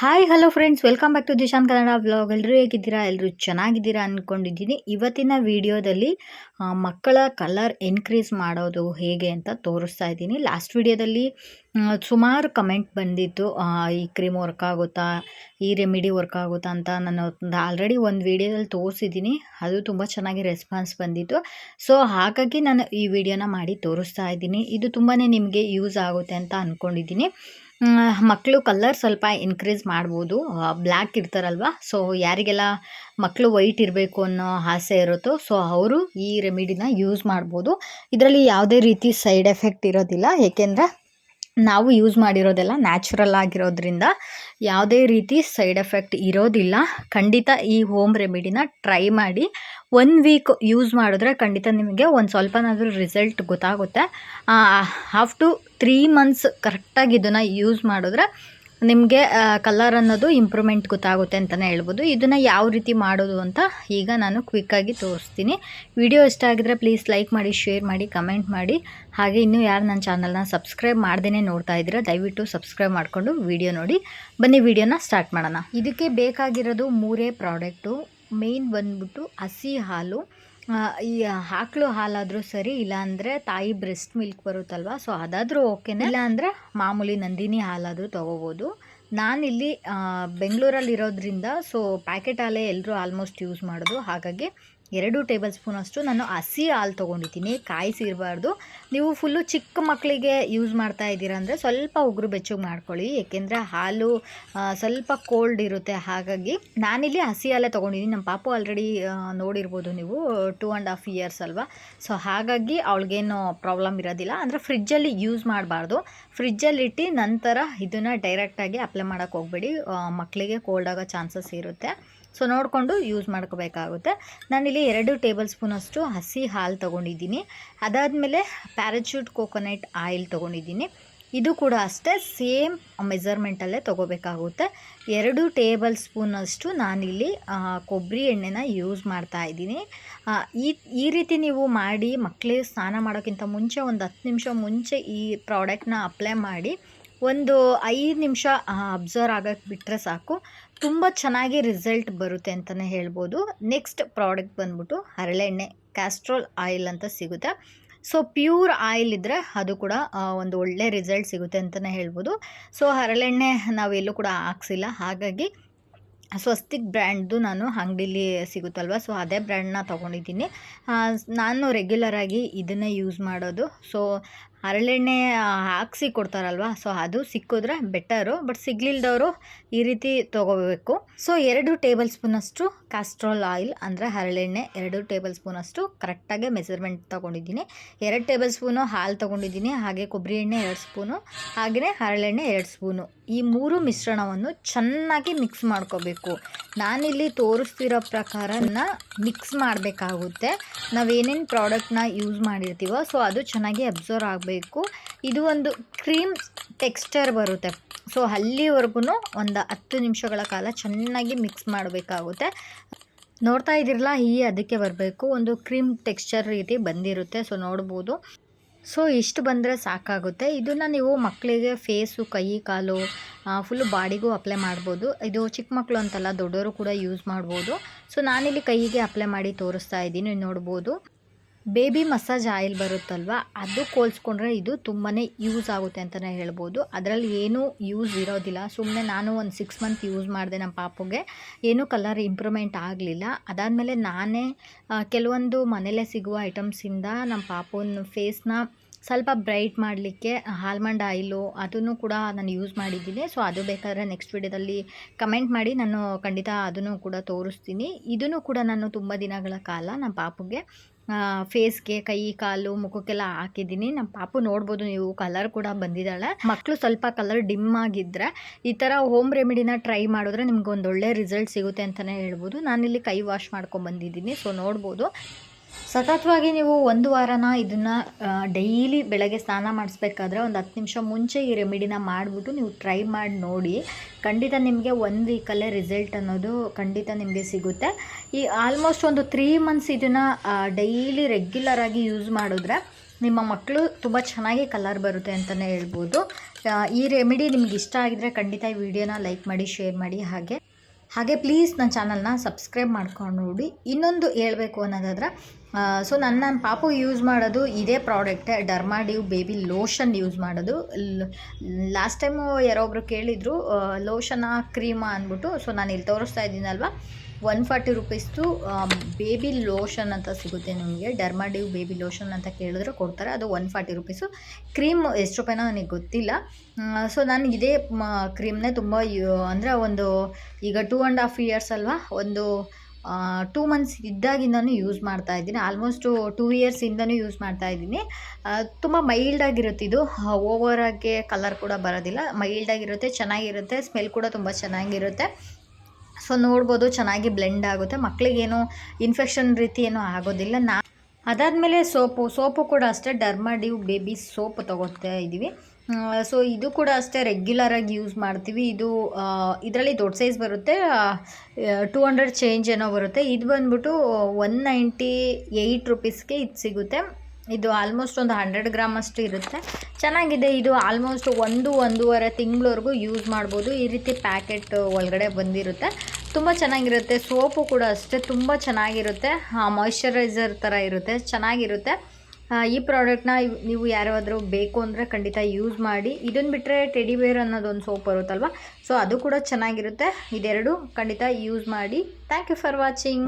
Hi hello friends welcome back to Dishan Kannada vlog ಎಲ್ಲರೂ ಹೇಗಿದ್ದೀರಾ? ಎಲ್ಲರೂ ಚೆನ್ನಾಗಿದ್ದೀರಾ ಅಂದ್ಕೊಂಡಿದ್ದೀನಿ ಇವತ್ತಿನ ವಿಡಿಯೋದಲ್ಲಿ ಮಕ್ಕಳ ಕಲರ್ ಇನ್ಕ್ರೀಸ್ ಮಾಡೋದು ಹೇಗೆ ಅಂತ ತೋರಿಸ್ತಾ ಇದ್ದೀನಿ. ಲಾಸ್ಟ್ ವಿಡಿಯೋದಲ್ಲಿ ಸುಮಾರು ಕಮೆಂಟ್ ಬಂದಿತ್ತು. ಈ ಕ್ರೀಮ್ ವರ್ಕ್ ಆಗುತ್ತಾ, ಈ ರೆಮಿಡಿ ವರ್ಕ್ ಆಗುತ್ತಾ ಅಂತ ನಾನು ಆಲ್ರೆಡಿ ಒಂದು ವಿಡಿಯೋದಲ್ಲಿ ತೋರಿಸಿದ್ದೀನಿ. ಅದು ತುಂಬ ಚೆನ್ನಾಗಿ ರೆಸ್ಪಾನ್ಸ್ ಬಂದಿತ್ತು. ಸೊ ಹಾಗಾಗಿ ನಾನು ಈ ವಿಡಿಯೋನ ಮಾಡಿ ತೋರಿಸ್ತಾ ಇದ್ದೀನಿ. ಇದು ತುಂಬಾ ನಿಮಗೆ ಯೂಸ್ ಆಗುತ್ತೆ ಅಂತ ಅಂದ್ಕೊಂಡಿದ್ದೀನಿ ಮಕ್ಕಳು ಕಲರ್ ಸ್ವಲ್ಪ ಇನ್ಕ್ರೀಸ್ ಮಾಡ್ಬೋದು. ಬ್ಲ್ಯಾಕ್ ಇರ್ತಾರಲ್ವ ಸೊ ಯಾರಿಗೆಲ್ಲ ಮಕ್ಕಳು ವೈಟ್ ಇರಬೇಕು ಅನ್ನೋ ಆಸೆ ಇರುತ್ತೋ ಸೊ ಅವರು ಈ ರೆಮಿಡಿನ ಯೂಸ್ ಮಾಡ್ಬೋದು. ಇದರಲ್ಲಿ ಯಾವುದೇ ರೀತಿ ಸೈಡ್ ಎಫೆಕ್ಟ್ ಇರೋದಿಲ್ಲ. ಏಕೆಂದರೆ ನಾವು ಯೂಸ್ ಮಾಡಿರೋದೆಲ್ಲ ನ್ಯಾಚುರಲ್ ಆಗಿರೋದ್ರಿಂದ ಯಾವುದೇ ರೀತಿ ಸೈಡ್ ಎಫೆಕ್ಟ್ ಇರೋದಿಲ್ಲ. ಖಂಡಿತ ಈ ಹೋಮ್ ರೆಮಿಡಿನ ಟ್ರೈ ಮಾಡಿ. ಒನ್ ವೀಕ್ ಯೂಸ್ ಮಾಡಿದ್ರೆ ಖಂಡಿತ ನಿಮಗೆ ಒಂದು ಸ್ವಲ್ಪನಾದರೂ ರಿಸಲ್ಟ್ ಗೊತ್ತಾಗುತ್ತೆ. ಹಾಫ್ ಟು ತ್ರೀ ಮಂತ್ಸ್ ಕರೆಕ್ಟಾಗಿ ಇದನ್ನು ಯೂಸ್ ಮಾಡಿದ್ರೆ ನಿಮಗೆ ಕಲರ್ ಅನ್ನೋದು ಇಂಪ್ರೂವ್ಮೆಂಟ್ ಗೊತ್ತಾಗುತ್ತೆ ಅಂತಲೇ ಹೇಳ್ಬೋದು. ಇದನ್ನು ಯಾವ ರೀತಿ ಮಾಡೋದು ಅಂತ ಈಗ ನಾನು ಕ್ವಿಕ್ಕಾಗಿ ತೋರಿಸ್ತೀನಿ. ವಿಡಿಯೋ ಇಷ್ಟ ಆಗಿದ್ರೆ ಪ್ಲೀಸ್ ಲೈಕ್ ಮಾಡಿ ಶೇರ್ ಮಾಡಿ ಕಮೆಂಟ್ ಮಾಡಿ. ಹಾಗೆ ಇನ್ನೂ ಯಾರು ನನ್ನ ಚಾನಲ್ನ ಸಬ್ಸ್ಕ್ರೈಬ್ ಮಾಡ್ದೇ ನೋಡ್ತಾ ಇದ್ದೀರಾ, ದಯವಿಟ್ಟು ಸಬ್ಸ್ಕ್ರೈಬ್ ಮಾಡಿಕೊಂಡು ವಿಡಿಯೋ ನೋಡಿ. ಬನ್ನಿ, ವಿಡಿಯೋನ ಸ್ಟಾರ್ಟ್ ಮಾಡೋಣ. ಇದಕ್ಕೆ ಬೇಕಾಗಿರೋದು ಮೂರೇ ಪ್ರಾಡಕ್ಟು ಮೇಯ್ನ್ ಬಂದ್ಬಿಟ್ಟು ಹಸಿ ಹಾಲು ಈ ಆಕಳು ಹಾಲಾದರೂ ಸರಿ, ಇಲ್ಲಾಂದರೆ ತಾಯಿ ಬ್ರೆಸ್ಟ್ ಮಿಲ್ಕ್ ಬರುತ್ತಲ್ವ, ಸೊ ಅದಾದರೂ ಓಕೆನೇ. ಇಲ್ಲ ಅಂದರೆ ಮಾಮೂಲಿ ನಂದಿನಿ ಹಾಲಾದರೂ ತೊಗೋಬೋದು. ನಾನಿಲ್ಲಿ ಬೆಂಗಳೂರಲ್ಲಿ ಇರೋದ್ರಿಂದ ಸೊ ಪ್ಯಾಕೆಟ್ ಹಾಲೇ ಎಲ್ಲರೂ ಆಲ್ಮೋಸ್ಟ್ ಯೂಸ್ ಮಾಡೋದು. ಹಾಗಾಗಿ ಎರಡು ಟೇಬಲ್ ಸ್ಪೂನ್ ಅಷ್ಟು ನಾನು ಹಸಿ ಹಾಲು ತೊಗೊಂಡಿದ್ದೀನಿ, ಕಾಯಿಸಿರಬಾರ್ದು. ನೀವು ಫುಲ್ಲು ಚಿಕ್ಕ ಮಕ್ಕಳಿಗೆ ಯೂಸ್ ಮಾಡ್ತಾ ಇದ್ದೀರಾ ಅಂದರೆ ಸ್ವಲ್ಪ ಉಗುರು ಬೆಚ್ಚಗೆ ಮಾಡ್ಕೊಳ್ಳಿ, ಏಕೆಂದರೆ ಹಾಲು ಸ್ವಲ್ಪ ಕೋಲ್ಡ್ ಇರುತ್ತೆ. ಹಾಗಾಗಿ ನಾನಿಲ್ಲಿ ಹಸಿ ಹಾಲೇ ತೊಗೊಂಡಿದ್ದೀನಿ. ನಮ್ಮ ಪಾಪು ಆಲ್ರೆಡಿ ನೋಡಿರ್ಬೋದು ನೀವು ಟೂ ಆ್ಯಂಡ್ ಹಾಫ್ ಇಯರ್ಸ್ ಅಲ್ವಾ? ಸೊ ಹಾಗಾಗಿ ಅವಳಿಗೇನು ಪ್ರಾಬ್ಲಮ್ ಇರೋದಿಲ್ಲ. ಅಂದರೆ ಫ್ರಿಜ್ಜಲ್ಲಿ ಯೂಸ್ ಮಾಡಬಾರ್ದು. ಫ್ರಿಜ್ಜಲ್ಲಿ ಇಟ್ಟು ನಂತರ ಇದನ್ನು ಡೈರೆಕ್ಟಾಗಿ ಅಪ್ಲೈ ಮಾಡೋಕ್ಕೆ ಹೋಗಬೇಡಿ. ಮಕ್ಕಳಿಗೆ ಕೋಲ್ಡ್ ಆಗೋ ಚಾನ್ಸಸ್ ಇರುತ್ತೆ. ಸೊ ನೋಡಿಕೊಂಡು ಯೂಸ್ ಮಾಡ್ಕೋಬೇಕಾಗುತ್ತೆ. ನಾನಿಲ್ಲಿ ಎರಡು ಟೇಬಲ್ ಸ್ಪೂನಷ್ಟು ಹಸಿ ಹಾಲು ತೊಗೊಂಡಿದ್ದೀನಿ. ಅದಾದಮೇಲೆ ಪ್ಯಾರಾಚೂಟ್ ಕೋಕೋನಟ್ ಆಯಿಲ್ ತೊಗೊಂಡಿದ್ದೀನಿ. ಇದು ಕೂಡ ಅಷ್ಟೇ ಸೇಮ್ ಮೆಜರ್ಮೆಂಟಲ್ಲೇ ತೊಗೋಬೇಕಾಗುತ್ತೆ. ಎರಡು ಟೇಬಲ್ ಸ್ಪೂನಷ್ಟು ನಾನಿಲ್ಲಿ ಕೊಬ್ಬರಿ ಎಣ್ಣೆನ ಯೂಸ್ ಮಾಡ್ತಾ ಇದ್ದೀನಿ. ಈ ಈ ರೀತಿ ನೀವು ಮಾಡಿ ಮಕ್ಕಳಿಗೆ ಸ್ನಾನ ಮಾಡೋಕ್ಕಿಂತ ಮುಂಚೆ ಒಂದು ಹತ್ತು ನಿಮಿಷ ಮುಂಚೆ ಈ ಪ್ರಾಡಕ್ಟ್ನ ಅಪ್ಲೈ ಮಾಡಿ ಒಂದು ಐದು ನಿಮಿಷ ಅಬ್ಸರ್ವ್ ಆಗಕ್ಕೆ ಬಿಟ್ಟರೆ ಸಾಕು. ತುಂಬ ಚೆನ್ನಾಗಿ ರಿಸಲ್ಟ್ ಬರುತ್ತೆ ಅಂತಲೇ ಹೇಳ್ಬೋದು. ನೆಕ್ಸ್ಟ್ ಪ್ರಾಡಕ್ಟ್ ಬಂದ್ಬಿಟ್ಟು ಹರಳೆಣ್ಣೆ, ಕ್ಯಾಸ್ಟ್ರೋಲ್ ಆಯಿಲ್ ಅಂತ ಸಿಗುತ್ತೆ. ಸೊ, ಪ್ಯೂರ್ ಆಯಿಲ್ ಇದ್ದರೆ ಅದು ಕೂಡ ಒಂದು ಒಳ್ಳೆ ರಿಸಲ್ಟ್ ಸಿಗುತ್ತೆ ಅಂತಲೇ ಹೇಳ್ಬೋದು. ಸೊ, ಹರಳೆಣ್ಣೆ ನಾವೆಲ್ಲೂ ಕೂಡ ಹಾಕ್ಸಿಲ್ಲ. ಹಾಗಾಗಿ ಸ್ವಸ್ತಿಕ್ ಬ್ರ್ಯಾಂಡ್ದು ನಾನು ಅಂಗಡೀಲಿ ಸಿಗುತ್ತಲ್ವ? ಸೊ, ಅದೇ ಬ್ರ್ಯಾಂಡ್ನ ತೊಗೊಂಡಿದ್ದೀನಿ. ನಾನು ರೆಗ್ಯುಲರಾಗಿ ಇದನ್ನೇ ಯೂಸ್ ಮಾಡೋದು. ಸೊ ಹರಳೆಣ್ಣೆ ಹಾಕಿಸಿ ಕೊಡ್ತಾರಲ್ವ? ಸೊ ಅದು ಸಿಕ್ಕಿದ್ರೆ ಬೆಟರು ಬಟ್ ಸಿಗ್ಲಿಲ್ದವರು ಈ ರೀತಿ ತೊಗೋಬೇಕು. ಸೊ ಎರಡು ಟೇಬಲ್ ಸ್ಪೂನಷ್ಟು ಕ್ಯಾಸ್ಟ್ರೋಲ್ ಆಯಿಲ್ ಅಂದರೆ ಹರಳೆಣ್ಣೆ ಎರಡು ಟೇಬಲ್ ಸ್ಪೂನಷ್ಟು ಕರೆಕ್ಟಾಗಿ ಮೆಸರ್ಮೆಂಟ್ ತೊಗೊಂಡಿದ್ದೀನಿ. ಎರಡು ಟೇಬಲ್ ಸ್ಪೂನು ಹಾಲು ತೊಗೊಂಡಿದ್ದೀನಿ, ಹಾಗೆ ಕೊಬ್ಬರಿ ಎಣ್ಣೆ ಎರಡು ಸ್ಪೂನು ಹಾಗೆಯೇ ಹರಳೆಣ್ಣೆ ಎರಡು ಸ್ಪೂನು ಈ ಮೂರು ಮಿಶ್ರಣವನ್ನು ಚೆನ್ನಾಗಿ ಮಿಕ್ಸ್ ಮಾಡ್ಕೋಬೇಕು. ನಾನಿಲ್ಲಿ ತೋರಿಸ್ತಿರೋ ಪ್ರಕಾರನ ಮಿಕ್ಸ್ ಮಾಡಬೇಕಾಗುತ್ತೆ. ನಾವೇನೇನು ಪ್ರಾಡಕ್ಟ್ನ ಯೂಸ್ ಮಾಡಿರ್ತೀವೋ ಸೊ ಅದು ಚೆನ್ನಾಗಿ ಅಬ್ಸರ್ವ್ ಆಗಬೇಕು ಇದು ಒಂದು ಕ್ರೀಮ್ ಟೆಕ್ಸ್ಚರ್ ಬರುತ್ತೆ. ಸೊ ಅಲ್ಲಿವರೆಗೂ ಒಂದು ಹತ್ತು ನಿಮಿಷಗಳ ಕಾಲ ಚೆನ್ನಾಗಿ ಮಿಕ್ಸ್ ಮಾಡಬೇಕಾಗುತ್ತೆ. ನೋಡ್ತಾ ಇದ್ದೀರಲ್ಲ ಈ ಅದಕ್ಕೆ ಬರಬೇಕು. ಒಂದು ಕ್ರೀಮ್ ಟೆಕ್ಸ್ಚರ್ ರೀತಿ ಬಂದಿರುತ್ತೆ. ಸೊ, ನೋಡ್ಬೋದು. ಸೊ, ಇಷ್ಟು ಬಂದರೆ ಸಾಕಾಗುತ್ತೆ. ಇದನ್ನು ನೀವು ಮಕ್ಕಳಿಗೆ ಫೇಸು, ಕೈ, ಕಾಲು ಫುಲ್ಲು ಬಾಡಿಗೂ ಅಪ್ಲೈ ಮಾಡ್ಬೋದು. ಇದು ಚಿಕ್ಕ ಮಕ್ಕಳು ಅಂತಲ್ಲ ದೊಡ್ಡವರು ಕೂಡ ಯೂಸ್ ಮಾಡ್ಬೋದು. ಸೊ, ನಾನಿಲ್ಲಿ ಕೈಗೆ ಅಪ್ಲೈ ಮಾಡಿ ತೋರಿಸ್ತಾ ಇದ್ದೀನಿ, ನೋಡ್ಬೋದು. ಬೇಬಿ ಮಸಾಜ್ ಆಯಿಲ್ ಬರುತ್ತಲ್ವ? ಅದು ಹೋಲ್ಸ್ಕೊಂಡ್ರೆ ಇದು ತುಂಬಾ ಯೂಸ್ ಆಗುತ್ತೆ ಅಂತಲೇ ಹೇಳ್ಬೋದು. ಅದರಲ್ಲಿ ಏನೂ ಯೂಸ್ ಇರೋದಿಲ್ಲ. ಸುಮ್ಮನೆ ನಾನು ಒಂದು ಸಿಕ್ಸ್ ಮಂತ್ ಯೂಸ್ ಮಾಡಿದೆ ನಮ್ಮ ಪಾಪುಗೆ. ಏನೂ ಕಲರ್ ಇಂಪ್ರೂವ್ಮೆಂಟ್ ಆಗಲಿಲ್ಲ. ಅದಾದಮೇಲೆ ನಾನೇ ಕೆಲವೊಂದು ಮನೆಯಲ್ಲೇ ಸಿಗುವ ಐಟಮ್ಸಿಂದ ನಮ್ಮ ಪಾಪುನ ಫೇಸ್ನ ಸ್ವಲ್ಪ ಬ್ರೈಟ್ ಮಾಡಲಿಕ್ಕೆ ಆಲ್ಮಂಡ್ ಆಯಿಲು ಅದನ್ನು ಕೂಡ ನಾನು ಯೂಸ್ ಮಾಡಿದ್ದೀನಿ. ಸೊ ಅದು ಬೇಕಾದರೆ ನೆಕ್ಸ್ಟ್ ವಿಡಿಯೋದಲ್ಲಿ ಕಮೆಂಟ್ ಮಾಡಿ ನಾನು ಖಂಡಿತ ಅದನ್ನು ಕೂಡ ತೋರಿಸ್ತೀನಿ. ಇದನ್ನು ಕೂಡ ನಾನು ತುಂಬ ದಿನಗಳ ಕಾಲ ನಮ್ಮ ಪಾಪುಗೆ ಫೇಸ್ಗೆ ಕೈ, ಕಾಲು, ಮುಖಕ್ಕೆಲ್ಲ ಹಾಕಿದ್ದೀನಿ. ನಮ್ಮ ಪಾಪು ನೋಡ್ಬೋದು, ನೀವು ಕಲರ್ ಕೂಡ ಬಂದಿದ್ದಾಳೆ. ಮಕ್ಕಳು ಸ್ವಲ್ಪ ಕಲರ್ ಡಿಮ್ ಆಗಿದ್ದರೆ ಈ ಥರ ಹೋಮ್ ರೆಮಿಡಿನ ಟ್ರೈ ಮಾಡಿದ್ರೆ ನಿಮ್ಗೆ ಒಳ್ಳೆ ರಿಸಲ್ಟ್ ಸಿಗುತ್ತೆ ಅಂತಲೇ ಹೇಳ್ಬೋದು. ನಾನಿಲ್ಲಿ ಕೈ ವಾಶ್ ಮಾಡ್ಕೊಂಡು ಬಂದಿದ್ದೀನಿ ಸೊ ನೋಡ್ಬೋದು. ಸತತವಾಗಿ ನೀವು ಒಂದು ವಾರನ ಇದನ್ನು ಡೈಲಿ ಬೆಳಗ್ಗೆ ಸ್ನಾನ ಮಾಡಿಸ್ಬೇಕಾದ್ರೆ ಒಂದು ಹತ್ತು ನಿಮಿಷ ಮುಂಚೆ ಈ ರೆಮಿಡಿನ ಮಾಡಿಬಿಟ್ಟು ನೀವು ಟ್ರೈ ಮಾಡಿ ನೋಡಿ. ಖಂಡಿತ ನಿಮಗೆ ಒಂದು ವೀಕಲ್ಲೇ ರಿಸಲ್ಟ್ ಅನ್ನೋದು ಖಂಡಿತ ನಿಮಗೆ ಸಿಗುತ್ತೆ. ಈ ಆಲ್ಮೋಸ್ಟ್ ಒಂದು ತ್ರೀ ಮಂತ್ಸ್ ಇದನ್ನು ಡೈಲಿ ರೆಗ್ಯುಲರಾಗಿ ಯೂಸ್ ಮಾಡಿದ್ರೆ ನಿಮ್ಮ ಮಕ್ಕಳು ತುಂಬ ಚೆನ್ನಾಗಿ ಕಲರ್ ಬರುತ್ತೆ ಅಂತಲೇ ಹೇಳ್ಬೋದು. ಈ ರೆಮಿಡಿ ನಿಮ್ಗೆ ಇಷ್ಟ ಆಗಿದ್ರೆ ಖಂಡಿತ ಈ ವಿಡಿಯೋನ ಲೈಕ್ ಮಾಡಿ, ಶೇರ್ ಮಾಡಿ ಹಾಗೆ. ಹಾಗೆ ಪ್ಲೀಸ್ ನನ್ನ ಚಾನಲ್ನ ಸಬ್ಸ್ಕ್ರೈಬ್ ಮಾಡ್ಕೊಂಡು ನೋಡಿ. ಇನ್ನೊಂದು ಹೇಳಬೇಕು ಅನ್ನೋದಾದ್ರೆ ಸೊ ನನ್ನ ಪಾಪು ಯೂಸ್ ಮಾಡೋದು ಇದೇ product Dermadew baby lotion use ಮಾಡೋದು. ಲಾಸ್ಟ್ ಟೈಮು ಯಾರೊಬ್ರು ಕೇಳಿದರು ಲೋಷನಾ ಕ್ರೀಮಾ ಅಂದ್ಬಿಟ್ಟು ಸೊ ನಾನು ಇಲ್ಲಿ ತೋರಿಸ್ತಾ ಇದ್ದೀನಲ್ವ ಒನ್ ಫಾರ್ಟಿ ರುಪೀಸ್ದು ಬೇಬಿ ಲೋಷನ್ ಅಂತ ಸಿಗುತ್ತೆ ನಿಮಗೆ. ಡರ್ಮಾಡಿವ್ ಬೇಬಿ ಲೋಷನ್ ಅಂತ ಕೇಳಿದ್ರೆ ಕೊಡ್ತಾರೆ. ಅದು ಒನ್ ಫಾರ್ಟಿ ರುಪೀಸು ಕ್ರೀಮ್ ಎಷ್ಟು ರೂಪಾಯಿನೋ ನನಗೆ ಗೊತ್ತಿಲ್ಲ. ಸೊ ನಾನು ಇದೇ ಕ್ರೀಮ್ನೇ ತುಂಬ, ಅಂದರೆ ಒಂದು, ಈಗ ಟೂ ಆ್ಯಂಡ್ ಹಾಫ್ ಇಯರ್ಸ್ ಅಲ್ವಾ? ಒಂದು ಟೂ ಮಂತ್ಸ್ ಇದ್ದಾಗಿಂದನೂ ಯೂಸ್ ಮಾಡ್ತಾ ಇದ್ದೀನಿ. ಆಲ್ಮೋಸ್ಟು ಟೂ ಇಯರ್ಸಿಂದನೂ ಯೂಸ್ ಮಾಡ್ತಾ ಇದ್ದೀನಿ. ತುಂಬ ಮೈಲ್ಡಾಗಿರುತ್ತೆ ಇದು. ಓವರಾಗಿ ಕಲರ್ ಕೂಡ ಬರೋದಿಲ್ಲ. ಮೈಲ್ಡಾಗಿರುತ್ತೆ ಚೆನ್ನಾಗಿರುತ್ತೆ. ಸ್ಮೆಲ್ ಕೂಡ ತುಂಬ ಚೆನ್ನಾಗಿರುತ್ತೆ. ಸೊ ನೋಡ್ಬೋದು ಚೆನ್ನಾಗಿ ಬ್ಲೆಂಡ್ ಆಗುತ್ತೆ. ಮಕ್ಕಳಿಗೇನು ಇನ್ಫೆಕ್ಷನ್ ರೀತಿ ಏನೂ ಆಗೋದಿಲ್ಲ. ನಾ ಅದಾದಮೇಲೆ ಸೋಪು ಸೋಪು ಕೂಡ ಅಷ್ಟೇ. ಡರ್ಮಾಡಿವ್ ಬೇಬಿ ಸೋಪ್ ತೊಗೊಳ್ತಾ ಇದ್ದೀವಿ ಸೊ ಇದು ಕೂಡ ಅಷ್ಟೇ ರೆಗ್ಯುಲರಾಗಿ ಯೂಸ್ ಮಾಡ್ತೀವಿ. ಇದು ಇದರಲ್ಲಿ ದೊಡ್ಡ ಸೈಜ್ ಬರುತ್ತೆ. ಟೂ ಹಂಡ್ರೆಡ್ ಚೇಂಜ್ ಏನೋ ಬರುತ್ತೆ. ಇದು ಬಂದ್ಬಿಟ್ಟು ಒನ್ ನೈಂಟಿ ಏಯ್ಟ್ ರುಪೀಸ್ಗೆ ಇದು ಸಿಗುತ್ತೆ. ಇದು ಆಲ್ಮೋಸ್ಟ್ ಒಂದು ಹಂಡ್ರೆಡ್ ಗ್ರಾಮ್ ಅಷ್ಟು ಇರುತ್ತೆ. ಚೆನ್ನಾಗಿದೆ. ಇದು ಆಲ್ಮೋಸ್ಟ್ ಒಂದು, ಒಂದೂವರೆ ತಿಂಗಳವರೆಗೂ ಯೂಸ್ ಮಾಡ್ಬೋದು. ಈ ರೀತಿ ಪ್ಯಾಕೆಟ್ ಒಳಗಡೆ ಬಂದಿರುತ್ತೆ. ತುಂಬ ಚೆನ್ನಾಗಿರುತ್ತೆ. ಸೋಪು ಕೂಡ ಅಷ್ಟೇ. ತುಂಬ ಚೆನ್ನಾಗಿರುತ್ತೆ. ಮಾಯ್ಶ್ಚರೈಸರ್ ಥರ ಇರುತ್ತೆ. ಚೆನ್ನಾಗಿರುತ್ತೆ. ಈ ಪ್ರಾಡಕ್ಟ್ನ ನೀವು ಯಾರಾದರೂ ಬೇಕು ಅಂದರೆ ಖಂಡಿತ ಯೂಸ್ ಮಾಡಿ. ಇದನ್ನು ಬಿಟ್ಟರೆ ಟೆಡಿ ಬೇರ್ ಅನ್ನೋದೊಂದು ಸೋಪ್ ಬರುತ್ತಲ್ವ? ಸೊ ಅದು ಕೂಡ ಚೆನ್ನಾಗಿರುತ್ತೆ. ಇದೆರಡು ಖಂಡಿತ ಯೂಸ್ ಮಾಡಿ. Thank you for watching